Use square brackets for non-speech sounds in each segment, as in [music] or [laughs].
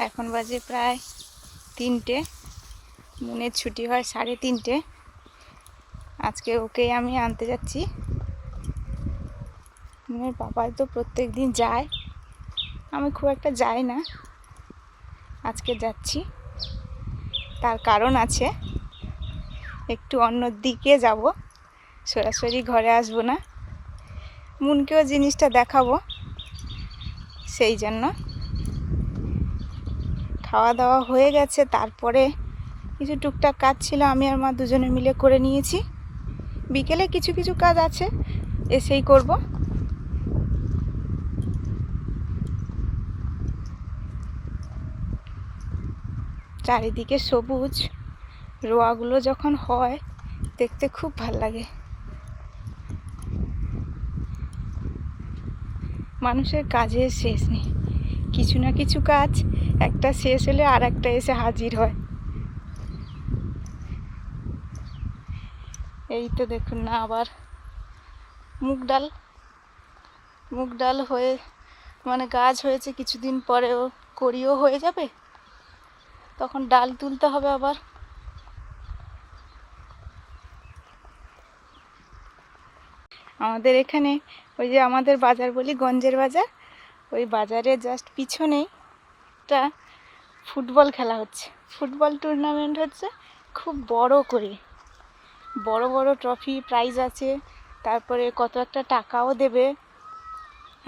এখন বাজে প্রায় তিনটে। মনের ছুটি হয় সাড়ে তিনটে। আজকে ওকে আমি আনতে যাচ্ছি। মনের বাবাই তো প্রত্যেক দিন যায়। আমি খুব একটা যাই না। আজকে যাচ্ছি। তার কারণ আছে, একটু অন্য দিকে যাব। সরাসরি ঘরে আসব না। মুনকেও জিনিসটা দেখাবো। সেই জন্য খাওয়া দাওয়া হয়ে গেছে, তারপরে কিছু টুকটাক কাজ ছিল, আমি আর মা দুজনে মিলে করে নিয়েছি। বিকেলে কিছু কিছু কাজ আছে, এসেই করব। চারিদিকে সবুজ, রোয়াগুলো যখন হয়, দেখতে খুব ভালো লাগে। মানুষের কাজের শেষ নেই। কিছু না কিছু কাজ, একটা শেষ হলে আর একটা এসে হাজির হয়। এই তো দেখুন না আবার মুগ ডাল। মুগ ডাল হয়ে মানে গাছ হয়েছে, কিছুদিন পরেও করিও হয়ে যাবে। তখন ডাল তুলতে হবে আবার। আমাদের এখানে ওই যে আমাদের বাজার বলি, গঞ্জের বাজার ওই বাজারে জাস্ট পিছনেই একটা ফুটবল খেলা হচ্ছে। ফুটবল টুর্নামেন্ট হচ্ছে খুব বড় করে। বড় বড় ট্রফি প্রাইজ আছে, তারপরে কত একটা টাকাও দেবে,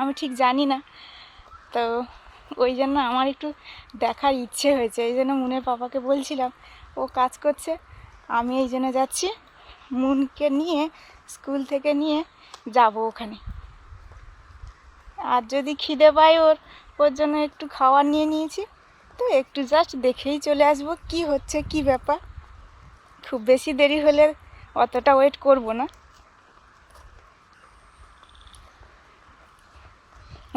আমি ঠিক জানি না। তো ওই জন্য আমার একটু দেখার ইচ্ছে হয়েছে, এই জন্য মুনের পাপাকে বলছিলাম, ও কাজ করছে, আমি এই জন্য যাচ্ছি, মুনকে নিয়ে, স্কুল থেকে নিয়ে যাব ওখানে। আর যদি খিদে পাই ওর ওর জন্য একটু খাবার নিয়ে নিয়েছি। তো একটু জাস্ট দেখেই চলে আসব কি হচ্ছে, কি ব্যাপার। খুব বেশি দেরি হলে অতটা ওয়েট করব না।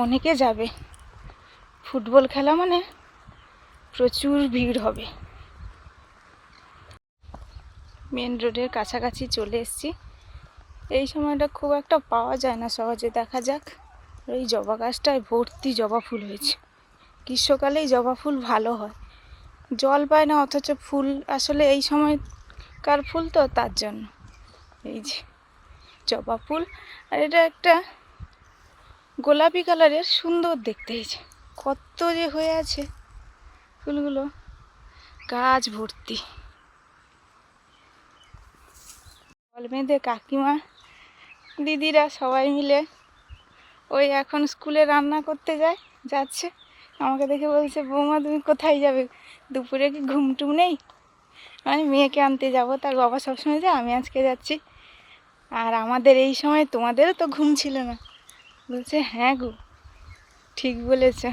অনেকে যাবে। ফুটবল খেলা মানে প্রচুর ভিড় হবে। মেন রোডের কাছাকাছি চলে এসেছি। এই সময়টা খুব একটা পাওয়া যায় না, সহজে দেখা যাক। এই জবা গাছটায় ভর্তি জবা ফুল হয়েছে। গ্রীষ্মকালেই জবা ফুল ভালো হয়। জল পায় না, অথচ ফুল আসলে এই সময়কার ফুল তো তার জন্য। এই যে জবা ফুল, আর এটা একটা গোলাপি কালারের সুন্দর দেখতে হয়েছে কত যে হয়ে আছে ফুলগুলো। গাছ ভর্তি। জল বেঁধে কাকিমা, দিদিরা সবাই মিলে ওই এখন স্কুলে রান্না করতে যায়, যাচ্ছে। আমাকে দেখে বলছে, বৌমা, তুমি কোথায় যাবে? দুপুরে কি ঘুম টুম নেই? আমি মেয়েকে আনতে যাব, তার বাবা সবসময় যে আমি আজকে যাচ্ছি। আর আমাদের এই সময় তোমাদেরও তো ঘুম ছিল না। বলছে হ্যাঁ গো, ঠিক বলেছে।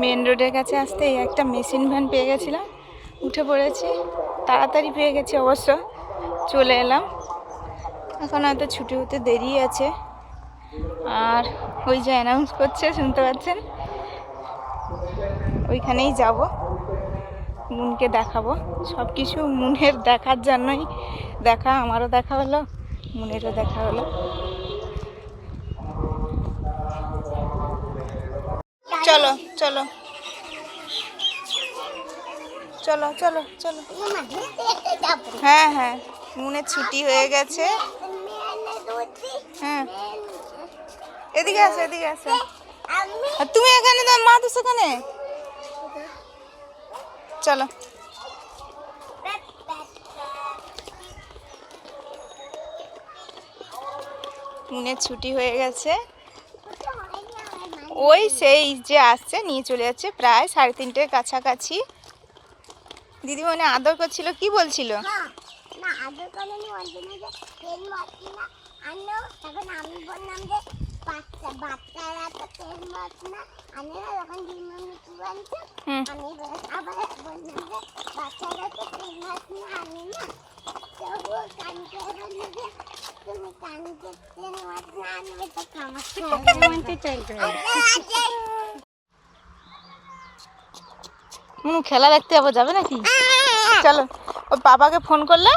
মেন রোডের কাছে আসতে একটা মেশিন ভ্যান পেয়ে গেছিলাম। উঠে পড়েছি, তাড়াতাড়ি পেয়ে গেছি অবশ্য। চলে এলাম। এখন হয়তো ছুটি হতে দেরি আছে। আর ওই যে অ্যানাউন্স করছে শুনতে পাচ্ছেন? ওইখানেই যাব। মুনকে দেখাবো। সব কিছু মুনের দেখার জন্যই দেখা আমারও দেখা হলো মুনেরও দেখা হলো। চলো চলো। চলো চলো চলো। [laughs] হ্যাঁ হ্যাঁ। মুনের ছুটি হয়ে গেছে। হ্যাঁ এদিকে আসো এদিকে আসো। আর তুমি এখানে তো মা তো সেখানে? চলো। মুনের ছুটি হয়ে গেছে। ওই সেই যে আসছে, নিয়ে চলে যাচ্ছে প্রায় সাড়ে তিনটের কাছাকাছি। দিদিমণি আদর করছিল, কি বলছিল? যে তেল মারছি না। আনো তখন আমি বললাম যে বাচ্চা বাচ্চারা তো তেল মারছ না। আমি না যখন তুলে আনছো হুম আমি আবার বললাম যে বাচ্চারা তো তেল আমি না। তবু কানকে বলল যে তুমি কানকে তেল আনবে তো খেলা দেখতে যাব যাবে নাকি? চলো ওর বাবাকে ফোন করলে।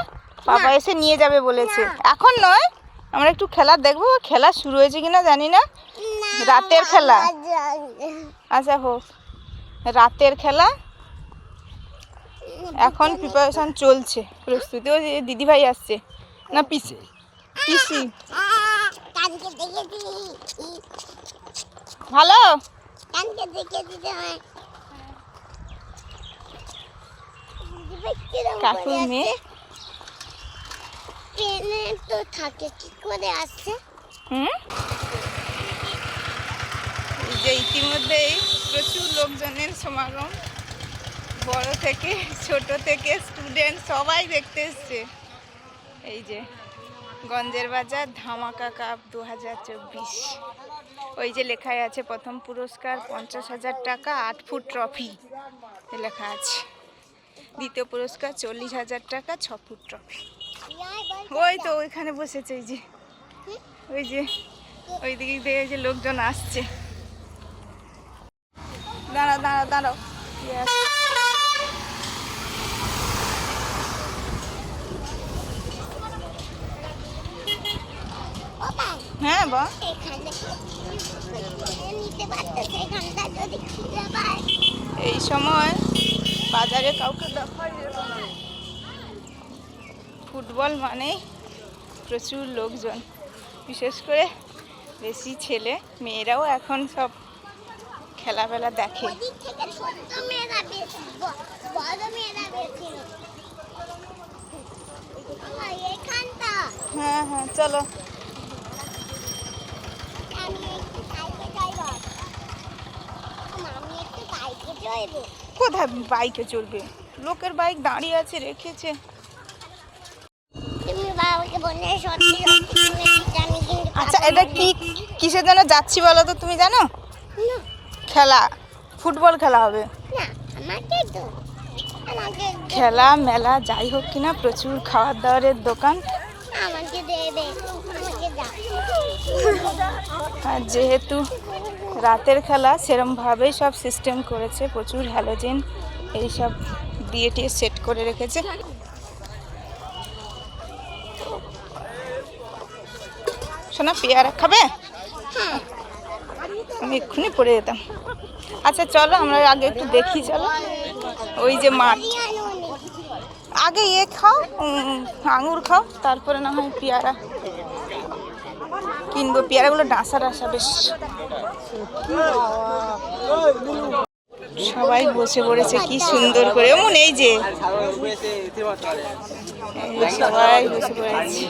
বাবা এসে নিয়ে যাবে বলেছে। এখন নয় আমরা একটু খেলা দেখব খেলা শুরু হয়েছে কিনা জানি না। রাতের খেলা? আচ্ছা হোক। রাতের খেলা। এখন প্রিপারেশন চলছে। প্রস্তুতি। ওই যে দিদিভাই আসছে। না পিসি। পিসি। ভালো? কাকুর মেয়ে? ট্রেনে তো থাকে কি করে আসছে হুম? যে ইতিমধ্যেই প্রচুর লোকজনের সমাগম। বড় থেকে ছোট থেকে স্টুডেন্ট সবাই দেখতে এসছে। এই যে গঞ্জের বাজার ধামাকা কাপ দু হাজার চব্বিশ। ওই যে লেখায় আছে প্রথম পুরস্কার পঞ্চাশ হাজার টাকা আট ফুট ট্রফি লেখা আছে। দ্বিতীয় পুরস্কার চল্লিশ হাজার টাকা ছ ফুট ট্রফি ওই তো ওইখানে বসেছে, এই যে। ওই যে ওই দিকে দিয়ে যে লোকজন আসছে। দাঁড়াও দাঁড়াও দাঁড়াও। হ্যাঁ বা এখানে নিতে পারতেছে এখানটা যদি খুঁজে পায় এই সময় বাজারে কাউকে দেখা ফুটবল মানেই প্রচুর লোকজন বিশেষ করে বেশি ছেলে মেয়েরাও এখন সব খেলাফেলা দেখে। হ্যাঁ হ্যাঁ চলো। কোথায় বাইকে চলবে লোকের বাইক দাঁড়িয়ে আছে রেখেছে তুমি বাবাকে বলে সত্যি সত্যি শুনেছি আমি কিন্তু আচ্ছা এটা কি কিসের জন্য যাচ্ছি বলো তো তুমি জানো? খেলা ফুটবল খেলা হবে। খেলা মেলা যাই হোক কিনা প্রচুর খাবার দাবারের দোকান আর যেহেতু রাতের খেলা সেরমভাবেই সব সিস্টেম করেছে প্রচুর হ্যালোজেন এইসব দিয়ে টিয়ে সেট করে রেখেছে। শোনা পেয়ারা খাবে? আমি এক্ষুনি পড়ে যেতাম। আচ্ছা চলো আমরা আগে একটু দেখি চলো। ওই যে মাঠ। আগে ইয়ে খাও আঙুর খাও তারপরে না হয় পেয়ারা। কিনবো। পেয়ারাগুলো ডাঁসা ডাঁসা বেশ। সবাই বসে পড়েছে কি সুন্দর করে। এমন এই যে সবাই বসে পড়েছে।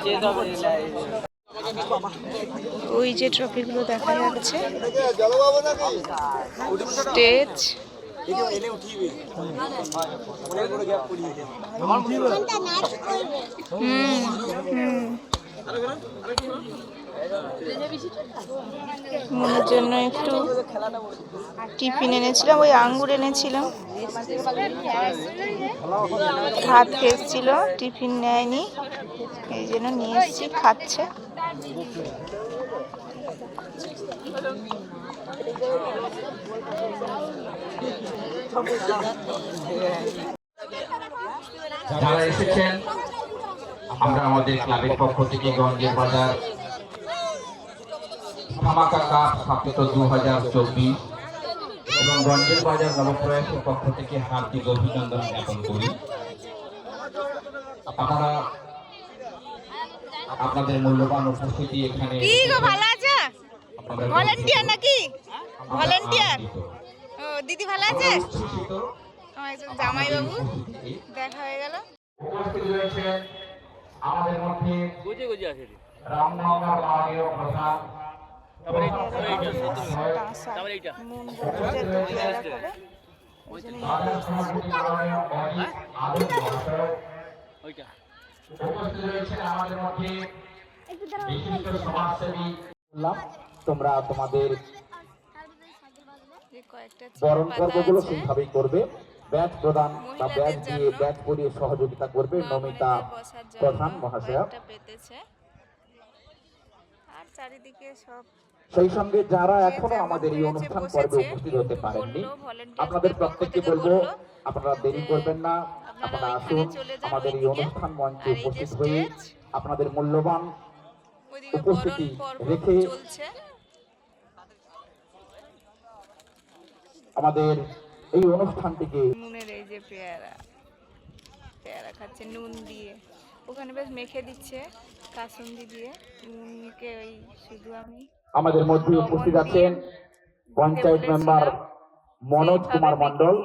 ওই যে ট্রফিগুলো দেখা যাচ্ছে। স্টেজ। মনের জন্য একটু টিফিন এনেছিলাম, ওই আঙ্গুর এনেছিলাম। ভাত খেয়েছিল, টিফিন নেয়নি। এই জন্য নিয়ে এসেছি, খাচ্ছে। যারা এসেছেন, আমরা আমাদের ক্লাবের পক্ষ থেকে গঞ্জের বাজার ধামাকা কাপ দু হাজার চব্বিশ এবং গঞ্জের বাজার নবপ্রয়াসের পক্ষ থেকে হার্দিক অভিনন্দন জ্ঞাপন করি। আপনারা আপনাদের মূল্যবান উপস্থিতি এখানে কি গো ভালো আছে? আপনাদের ভলেন্টিয়ার নাকি? ভলান্টিয়ার ও দিদি ভালো আছে? আমরা একজন জামাইবাবু উপস্থিতি। দেখা হয়ে গেল। উপস্থিত রয়েছেন আমাদের মধ্যে গুজে গুজে আছে রামনগর প্রধান। মন মাননীয় মহাশয় ওইটা। উপস্থিত রয়েছেন আমাদের মধ্যে বিশিষ্ট সমাজসেবী। তোমরা তোমাদের বরণ পর্বগুলো সেইভাবেই করবে। ব্যাচ প্রদান বা ব্যাচ দিয়ে ব্যাচ পরিয়ে সহযোগিতা করবে নমিতা প্রধান মহাশয়া। পেতেছে। আর চারিদিকে সব সেই সঙ্গে যারা এখনও আমাদের এই অনুষ্ঠান পর্বে উপস্থিত হতে পারেননি আপনাদের প্রত্যেককে বলব আপনারা দেরি করবেন না আপনারা আসুন আমাদের এই অনুষ্ঠান মঞ্চে উপস্থিত হয়ে আপনাদের মূল্যবান উপস্থিতি রেখে আমাদের এই অনুষ্ঠানটিকে নুনের এই যে পেয়ারা পেয়ারা খাচ্ছে নুন দিয়ে। ওখানে বেশ মেখে দিচ্ছে কাসুন্দি দিয়ে। নুনকে ওই শুধু আমি আমাদের মধ্যে উপস্থিত আছেন পঞ্চায়েত মেম্বার মনোজ কুমার মণ্ডল,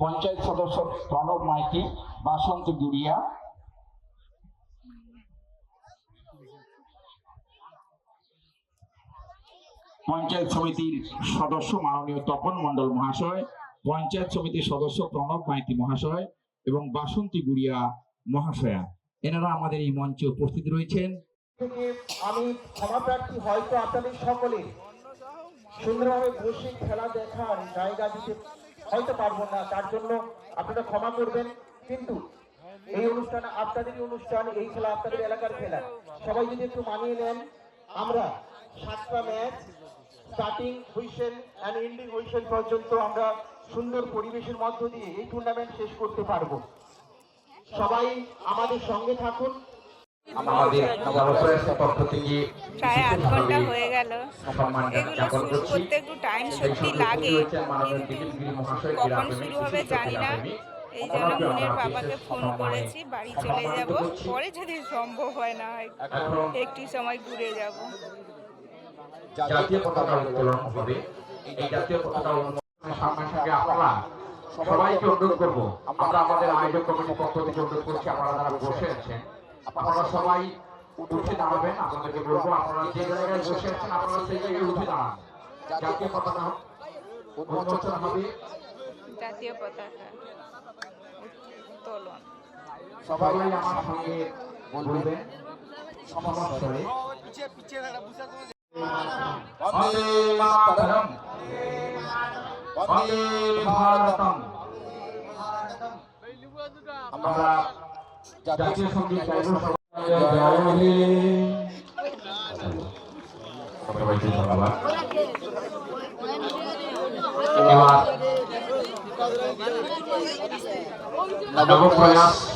পঞ্চায়েত সদস্য প্রণব মাইতি, বাসন্তী গুড়িয়া, পঞ্চায়েত সমিতির সদস্য মাননীয় তপন মণ্ডল মহাশয়, পঞ্চায়েত সমিতির সদস্য প্রণব মাইতি মহাশয় এবং বাসন্তী গুড়িয়া মহাশয়া। এনারা আমাদের এই মঞ্চে উপস্থিত রয়েছেন। থেকে আমি ক্ষমা প্রার্থী হয়তো আপনাদের সকলে। সুন্দরভাবে বসে খেলা দেখার জায়গা দিতে হয়তো পারব না, তার জন্য আপনারা ক্ষমা করবেন। কিন্তু এই অনুষ্ঠান আপনাদেরই অনুষ্ঠান, এই খেলা আপনাদের এলাকার খেলা। সবাই যদি একটু মানিয়ে নেন, আমরা সাতটা match starting whistle and ending whistle পর্যন্ত আমরা সুন্দর পরিবেশের মধ্য দিয়ে এই টুর্নামেন্ট শেষ করতে পারব। সবাই আমাদের সঙ্গে থাকুন। আমাদের নবপ্রয়াসের পক্ষ থেকে প্রায় আধ ঘণ্টা হয়ে গেল। এগুলো শুরু করতে একটু টাইম সত্যি লাগে কখন শুরু হবে বিশিষ্ট জানি না। এই জন্য বাবাকে ফোন করেছি বাড়ি চলে যাব পরে যদি সম্ভব হয় না হয় একটু সময় ঘুরে যাব। জাতীয় পতাকা উত্তোলন হবে। এই জাতীয় পতাকা উত্তোলনের সঙ্গে সঙ্গে আপনারা সবাইকে অনুরোধ করব। আমরা আমাদের আয়োজক কমিটির পক্ষ থেকে অনুরোধ করছি আপনারা যারা বসে আছেন আপনারা সবাই উঠে দাঁড়াবেন আপনাদেরকে বলব আপনারা যে জায়গায় বসে আছেন আপনারা সেই জায়গায় উঠে দাঁড়ান। জাতীয় পতাকা উন্মোচন হবে। জাতীয় পতাকা। উত্তোলন। সবাই আমার সঙ্গে বলবেন সমস্বরে বন্দে মাতরম। বন্দে ভারতম। আমরা জাতীয় সংগীত সবাইকে ধন্যবাদ। নবপ্রয়াস।